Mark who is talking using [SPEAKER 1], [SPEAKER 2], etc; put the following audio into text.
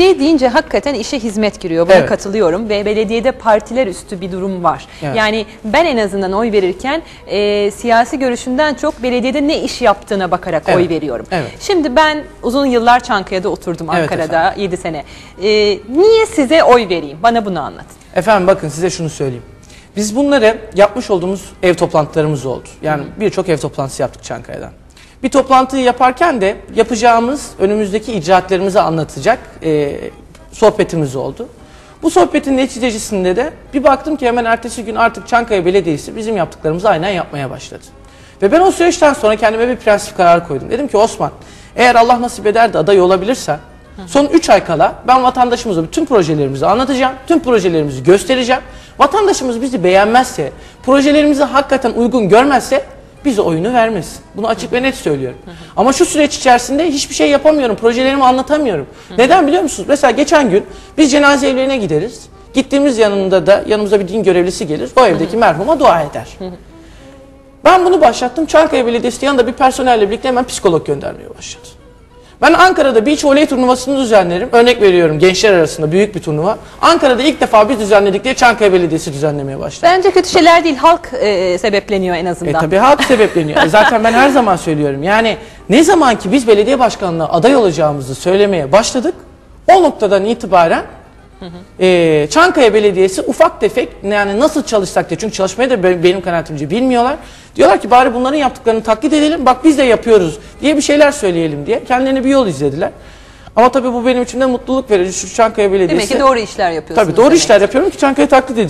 [SPEAKER 1] Belediye deyince hakikaten işe hizmet giriyor. Buna
[SPEAKER 2] Evet.
[SPEAKER 1] katılıyorum ve belediyede partiler üstü bir durum var.
[SPEAKER 2] Evet.
[SPEAKER 1] Yani ben en azından oy verirken e, siyasi görüşünden çok belediyede ne iş yaptığına bakarak
[SPEAKER 2] Evet.
[SPEAKER 1] oy veriyorum.
[SPEAKER 2] Evet.
[SPEAKER 1] Şimdi ben uzun yıllar Çankaya'da oturdum
[SPEAKER 2] Evet
[SPEAKER 1] Ankara'da 7 sene. E, niye size oy vereyim? Bana bunu anlatın.
[SPEAKER 2] Efendim bakın size şunu söyleyeyim. Biz bunları yapmış olduğumuz ev toplantılarımız oldu. Yani birçok ev toplantısı yaptık Çankaya'dan. Bir toplantıyı yaparken de yapacağımız önümüzdeki icraatlarımızı anlatacak e, sohbetimiz oldu. Bu sohbetin neticecisinde de bir baktım ki hemen ertesi gün artık Çankaya Belediyesi bizim yaptıklarımızı aynen yapmaya başladı. Ve ben o süreçten sonra kendime bir prensip kararı koydum. Dedim ki Osman eğer Allah nasip eder de aday olabilirsen son 3 ay kala ben vatandaşımıza bütün projelerimizi anlatacağım. Tüm projelerimizi göstereceğim. Vatandaşımız bizi beğenmezse, projelerimizi hakikaten uygun görmezse bize oyunu vermesin. Bunu açık ve net söylüyorum. Ama şu süreç içerisinde hiçbir şey yapamıyorum. Projelerimi anlatamıyorum. Neden biliyor musunuz? Mesela geçen gün biz cenaze evlerine gideriz. Gittiğimiz yanında da yanımıza bir din görevlisi gelir. O evdeki merhuma dua eder. Ben bunu başlattım. Çankaya Belediyesi yanında bir personelle birlikte hemen psikolog göndermeye başladı. Ben Ankara'da beach voley turnuvasını düzenlerim. Örnek veriyorum gençler arasında büyük bir turnuva. Ankara'da ilk defa biz düzenledik diye Çankaya Belediyesi düzenlemeye başladı.
[SPEAKER 1] Bence kötü şeyler değil. Halk e, sebepleniyor en
[SPEAKER 2] E
[SPEAKER 1] azından.
[SPEAKER 2] tabii halk sebepleniyor. E zaten ben her zaman söylüyorum. Yani ne zaman ki biz belediye başkanlığı aday olacağımızı söylemeye başladık, o noktadan itibaren e, Çankaya Belediyesi ufak tefek yani nasıl çalışsak diye çünkü çalışmayı da be- benim kanaatimce bilmiyorlar. Diyorlar ki bari bunların yaptıklarını taklit edelim bak biz de yapıyoruz diye bir şeyler söyleyelim diye kendilerine bir yol izlediler. Ama tabii bu benim için de mutluluk verici. Şu Çankaya Belediyesi.
[SPEAKER 1] Demek ki doğru işler yapıyorsunuz.
[SPEAKER 2] Tabii doğru
[SPEAKER 1] demek.
[SPEAKER 2] işler yapıyorum ki Çankaya taklit edeyim.